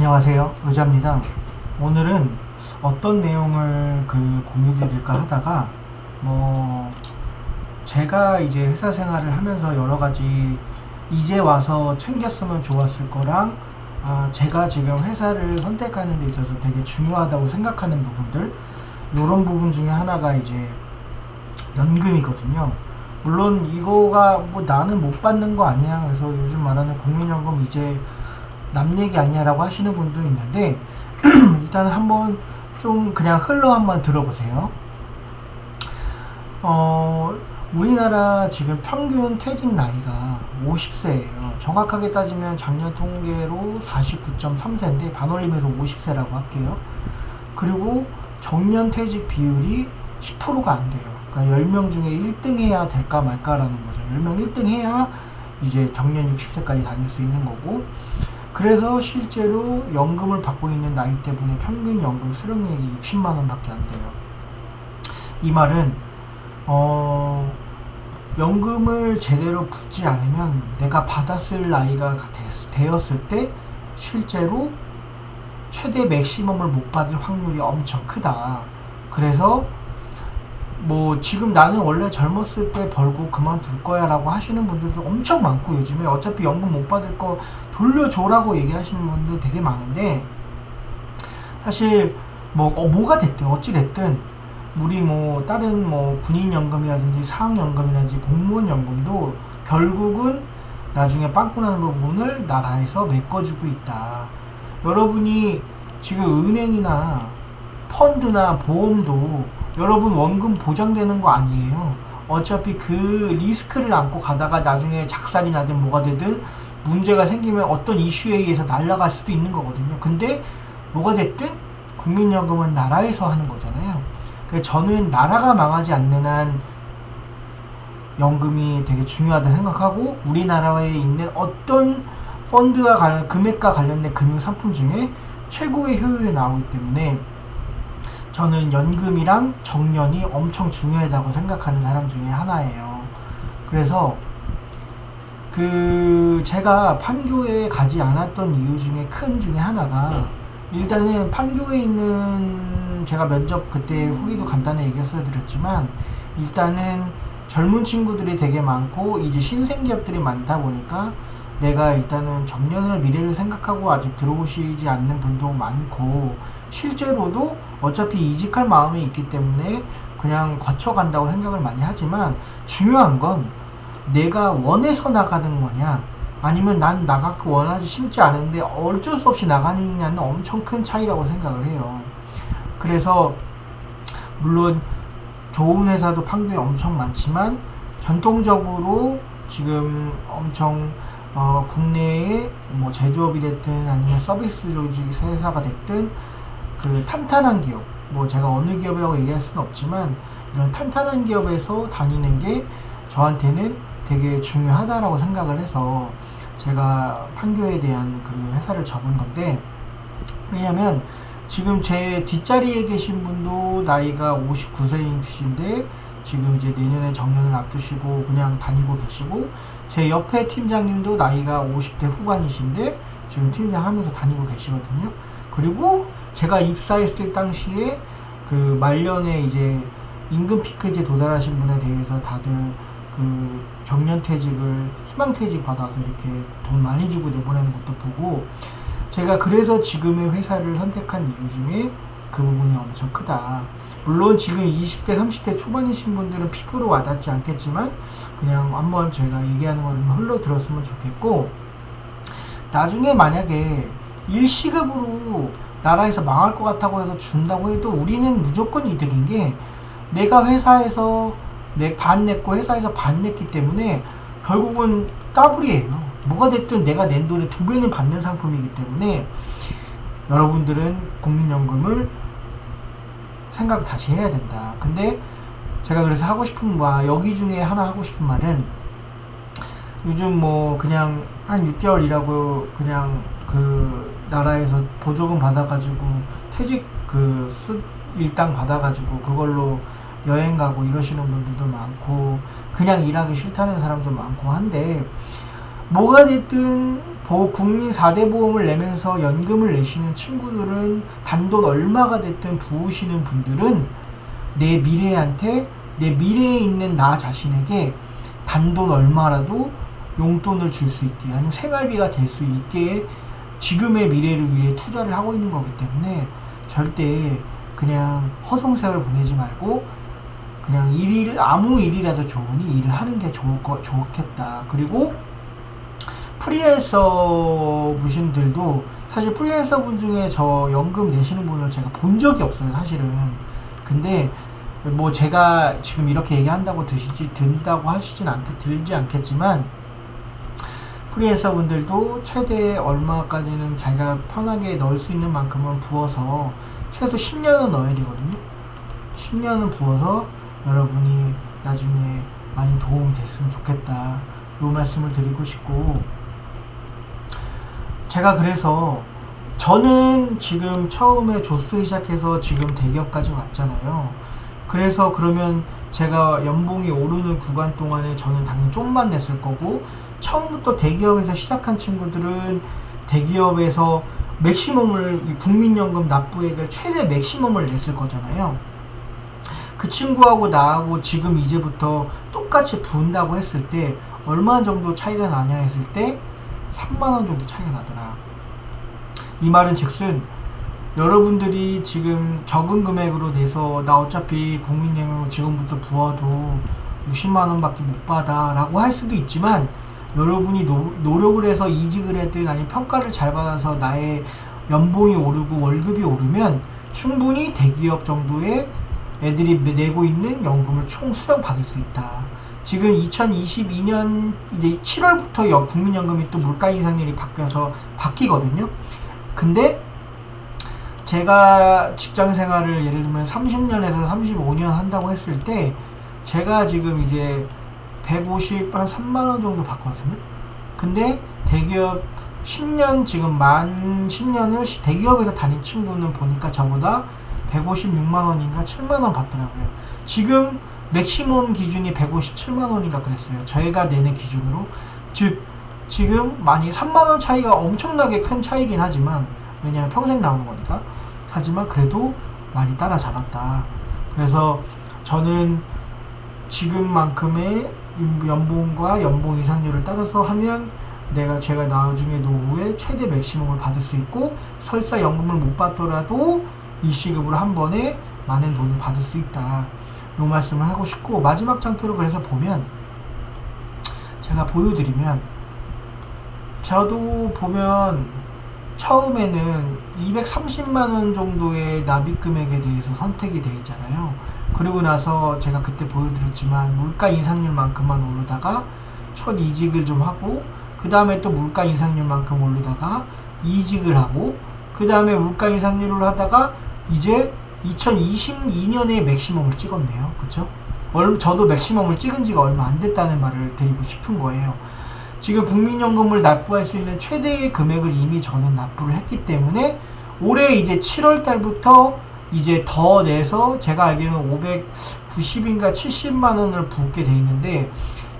안녕하세요. 의자입니다. 오늘은 어떤 내용을 그 공유 드릴까 하다가 뭐 제가 이제 회사 생활을 하면서 여러 가지 이제 와서 챙겼으면 좋았을 거랑 아 제가 지금 회사를 선택하는 데 있어서 되게 중요하다고 생각하는 부분들 이런 부분 중에 하나가 이제 연금이거든요. 물론 이거가 뭐 나는 못 받는 거 아니야. 그래서 요즘 말하는 국민연금 이제 남 얘기 아니야라고 하시는 분도 있는데 일단 한번 좀 그냥 흘러 한번 들어보세요. 어, 우리나라 지금 평균 퇴직 나이가 50세예요. 정확하게 따지면 작년 통계로 49.3세인데 반올림해서 50세라고 할게요. 그리고 정년 퇴직 비율이 10%가 안 돼요. 그러니까 10명 중에 1등 해야 될까 말까라는 거죠. 10명 1등 해야 이제 정년 60세까지 다닐 수 있는 거고 그래서 실제로 연금을 받고 있는 나이 때문에 평균 연금 수령액이 60만 원밖에 안 돼요. 이 말은 어 연금을 제대로 붙지 않으면 내가 받았을 나이가 됐- 되었을 때 실제로 최대 맥시멈을 못 받을 확률이 엄청 크다. 그래서 뭐 지금 나는 원래 젊었을 때 벌고 그만둘 거야 라고 하시는 분들도 엄청 많고 요즘에 어차피 연금 못 받을 거 돌려줘라고 얘기하시는 분들 되게 많은데 사실 뭐 어, 뭐가 됐든 어찌 됐든 우리 뭐 다른 뭐 군인연금이라든지 사학연금이라든지 공무원연금도 결국은 나중에 빵꾸 나는 부분을 나라에서 메꿔주고 있다. 여러분이 지금 은행이나 펀드나 보험도 여러분 원금 보장되는 거 아니에요. 어차피 그 리스크를 안고 가다가 나중에 작살이 나든 뭐가 되든 문제가 생기면 어떤 이슈에 의해서 날아갈 수도 있는 거거든요. 근데 뭐가 됐든 국민연금은 나라에서 하는 거잖아요. 그래서 저는 나라가 망하지 않는 한 연금이 되게 중요하다 생각하고 우리나라에 있는 어떤 펀드와 관련 금액과 관련된 금융 상품 중에 최고의 효율이 나오기 때문에 저는 연금이랑 정년이 엄청 중요하다고 생각하는 사람 중에 하나예요. 그래서 그 제가 판교에 가지 않았던 이유 중에 큰 중에 하나가 일단은 판교에 있는 제가 면접 그때 후기도 간단히 얘기했어 드렸지만 일단은 젊은 친구들이 되게 많고 이제 신생 기업들이 많다 보니까 내가 일단은 정년을 미래를 생각하고 아직 들어오시지 않는 분도 많고 실제로도 어차피 이직할 마음이 있기 때문에 그냥 거쳐간다고 생각을 많이 하지만 중요한 건 내가 원해서 나가는 거냐 아니면 난 나가고 원하지 싶지 않은데 어쩔 수 없이 나가느냐는 엄청 큰 차이라고 생각을 해요. 그래서 물론 좋은 회사도 판교에 엄청 많지만 전통적으로 지금 엄청 어, 국내에 뭐 제조업이 됐든 아니면 서비스 조직 회사가 됐든 그 탄탄한 기업 뭐 제가 어느 기업이라고 얘기할 수는 없지만 이런 탄탄한 기업에서 다니는 게 저한테는 되게 중요하다라고 생각을 해서 제가 판교에 대한 그 회사를 접은 건데 왜냐면 지금 제 뒷자리에 계신 분도 나이가 59세이신데 지금 이제 내년에 정년을 앞두시고 그냥 다니고 계시고 제 옆에 팀장님도 나이가 50대 후반이신데 지금 팀장 하면서 다니고 계시거든요. 그리고 제가 입사했을 당시에 그 말년에 이제 임금 피크제 도달하신 분에 대해서 다들 그 정년퇴직을 희망퇴직 받아서 이렇게 돈 많이 주고 내보내는 것도 보고 제가 그래서 지금의 회사를 선택한 이유 중에 그 부분이 엄청 크다. 물론 지금 20대, 30대 초반이신 분들은 피부로 와닿지 않겠지만 그냥 한번 제가 얘기하는 거를 흘러 들었으면 좋겠고 나중에 만약에 일시급으로 나라에서 망할 것 같다고 해서 준다고 해도 우리는 무조건 이득인 게 내가 회사에서 내 반 냈고 회사에서 반 냈기 때문에 결국은 더블이에요. 뭐가 됐든 내가 낸 돈의 두 배는 받는 상품이기 때문에 여러분들은 국민연금을 생각 다시 해야 된다. 근데 제가 그래서 하고 싶은 말 여기 중에 하나 하고 싶은 말은 요즘 뭐 그냥 한 6개월 일하고 그냥 그 나라에서 보조금 받아가지고 퇴직 그 수, 일당 받아가지고 그걸로 여행 가고 이러시는 분들도 많고 그냥 일하기 싫다는 사람도 많고 한데 뭐가 됐든 보- 국민 4대 보험을 내면서 연금을 내시는 친구들은 단돈 얼마가 됐든 부으시는 분들은 내 미래한테 내 미래에 있는 나 자신에게 단돈 얼마라도 용돈을 줄 수 있게 아니면 생활비가 될 수 있게 지금의 미래를 위해 투자를 하고 있는 거기 때문에 절대 그냥 허송세월 보내지 말고 그냥 일일 아무 일이라도 좋으니 일을 하는 게 좋을 거 좋겠다. 그리고 프리랜서 분들도 사실 프리랜서 분 중에 저 연금 내시는 분을 제가 본 적이 없어요, 사실은. 근데 뭐 제가 지금 이렇게 얘기한다고 드시지 든다고 하시진 않게 들지 않겠지만 프리랜서 분들도 최대 얼마까지는 자기가 편하게 넣을 수 있는 만큼은 부어서 최소 10년은 넣어야 되거든요. 10년은 부어서 여러분이 나중에 많이 도움이 됐으면 좋겠다. 요 말씀을 드리고 싶고 제가 그래서 저는 지금 처음에 조스 시작해서 지금 대기업까지 왔잖아요. 그래서 그러면 제가 연봉이 오르는 구간 동안에 저는 당연히 좀만 냈을 거고 처음부터 대기업에서 시작한 친구들은 대기업에서 맥시멈을 이 국민연금 납부액을 최대 맥시멈을 냈을 거잖아요. 그 친구하고 나하고 지금 이제부터 똑같이 부은다고 했을 때 얼마 정도 차이가 나냐 했을 때 3만 원 정도 차이가 나더라. 이 말은 즉슨 여러분들이 지금 적은 금액으로 내서 나 어차피 국민연금 지금부터 부어도 60만 원밖에 못 받아라고 할 수도 있지만 여러분이 노, 노력을 해서 이직을 했든 아니면 평가를 잘 받아서 나의 연봉이 오르고 월급이 오르면 충분히 대기업 정도의 애들이 내고 있는 연금을 총 수령 받을 수 있다. 지금 2022년 이제 7월부터 여- 국민연금이 또 물가 인상률이 바뀌어서 바뀌거든요. 근데 제가 직장 생활을 예를 들면 30년에서 35년 한다고 했을 때 제가 지금 이제 150, 한 3만 원 정도 받거든요. 근데 대기업 10년 지금 만 10년을 대기업에서 다닌 친구는 보니까 저보다 156만 원인가 7만 원 받더라고요. 지금 맥시멈 기준이 157만 원인가 그랬어요. 저희가 내는 기준으로 즉 지금 많이 3만 원 차이가 엄청나게 큰 차이긴 하지만 왜냐하면 평생 나오는 거니까 하지만 그래도 많이 따라잡았다. 그래서 저는 지금만큼의 연봉과 연봉 이상률을 따라서 하면 내가 제가 나중에 노후에 최대 맥시멈을 받을 수 있고 설사 연금을 못 받더라도 이 시급으로 한 번에 많은 돈을 받을 수 있다. 요 말씀을 하고 싶고 마지막 장표로 그래서 보면 제가 보여드리면 저도 보면 처음에는 230만 원 정도의 납입 금액에 대해서 선택이 되어 있잖아요. 그리고 나서 제가 그때 보여드렸지만 물가 인상률만큼만 오르다가 첫 이직을 좀 하고 그 다음에 또 물가 인상률만큼 오르다가 이직을 하고 그 다음에 물가 인상률을 하다가 이제 2022년에 맥시멈을 찍었네요. 그쵸? 얼, 저도 맥시멈을 찍은 지가 얼마 안 됐다는 말을 드리고 싶은 거예요. 지금 국민연금을 납부할 수 있는 최대의 금액을 이미 저는 납부를 했기 때문에 올해 이제 7월 달부터 이제 더 내서 제가 알기로는 590인가 70만 원을 붓게 돼 있는데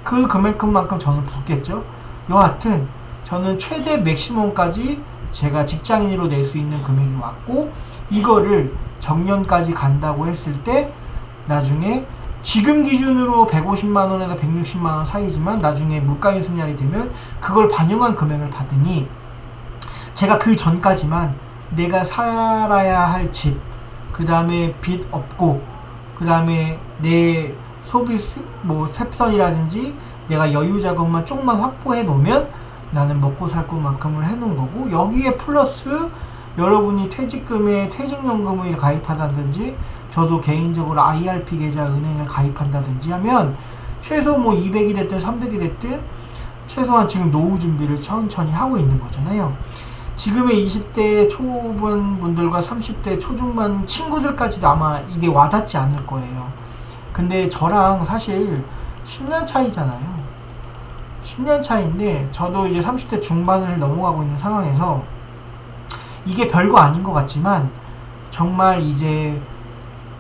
그 금액만큼 저는 붓겠죠. 여하튼 저는 최대 맥시멈까지 제가 직장인으로 낼 수 있는 금액이 왔고 이거를 정년까지 간다고 했을 때 나중에 지금 기준으로 150만 원에서 160만 원 사이지만 나중에 물가 인수년이 되면 그걸 반영한 금액을 받으니 제가 그 전까지만 내가 살아야 할 집, 그 다음에 빚 없고, 그 다음에 내 소비 수- 뭐 셉선이라든지 내가 여유 자금만 조금만 확보해 놓으면 나는 먹고 살 것만큼을 해 놓은 거고 여기에 플러스 여러분이 퇴직금에 퇴직연금을 가입하다든지 저도 개인적으로 IRP 계좌 은행에 가입한다든지 하면 최소 뭐 200이 됐든 300이 됐든 최소한 지금 노후 준비를 천천히 하고 있는 거잖아요. 지금의 20대 초반 분들과 30대 초중반 친구들까지도 아마 이게 와닿지 않을 거예요. 근데 저랑 사실 10년 차이잖아요. 10년 차인데 저도 이제 30대 중반을 넘어가고 있는 상황에서 이게 별거 아닌 것 같지만 정말 이제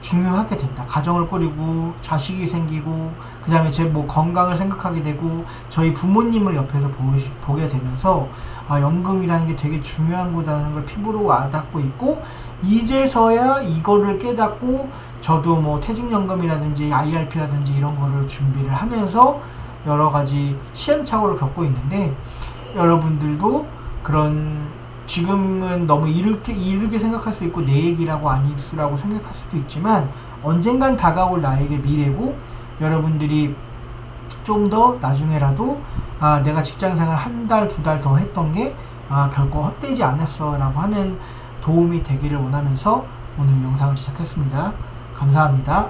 중요하게 된다. 가정을 꾸리고 자식이 생기고 그 다음에 제 뭐 건강을 생각하게 되고 저희 부모님을 옆에서 보시, 보게 되면서 아, 연금이라는 게 되게 중요한 거다라는 걸 피부로 와닿고 있고 이제서야 이거를 깨닫고 저도 뭐 퇴직연금이라든지 IRP라든지 이런 거를 준비를 하면서 여러 가지 시행착오를 겪고 있는데 여러분들도 그런 지금은 너무 이르게, 이르게 생각할 수 있고 내 얘기라고 아니라고 생각할 수도 있지만 언젠간 다가올 나에게 미래고 여러분들이 좀 더 나중에라도 아, 내가 직장 생활 한 달, 두 달 더 했던 게 아, 결코 헛되지 않았어 라고 하는 도움이 되기를 원하면서 오늘 영상을 시작했습니다. 감사합니다.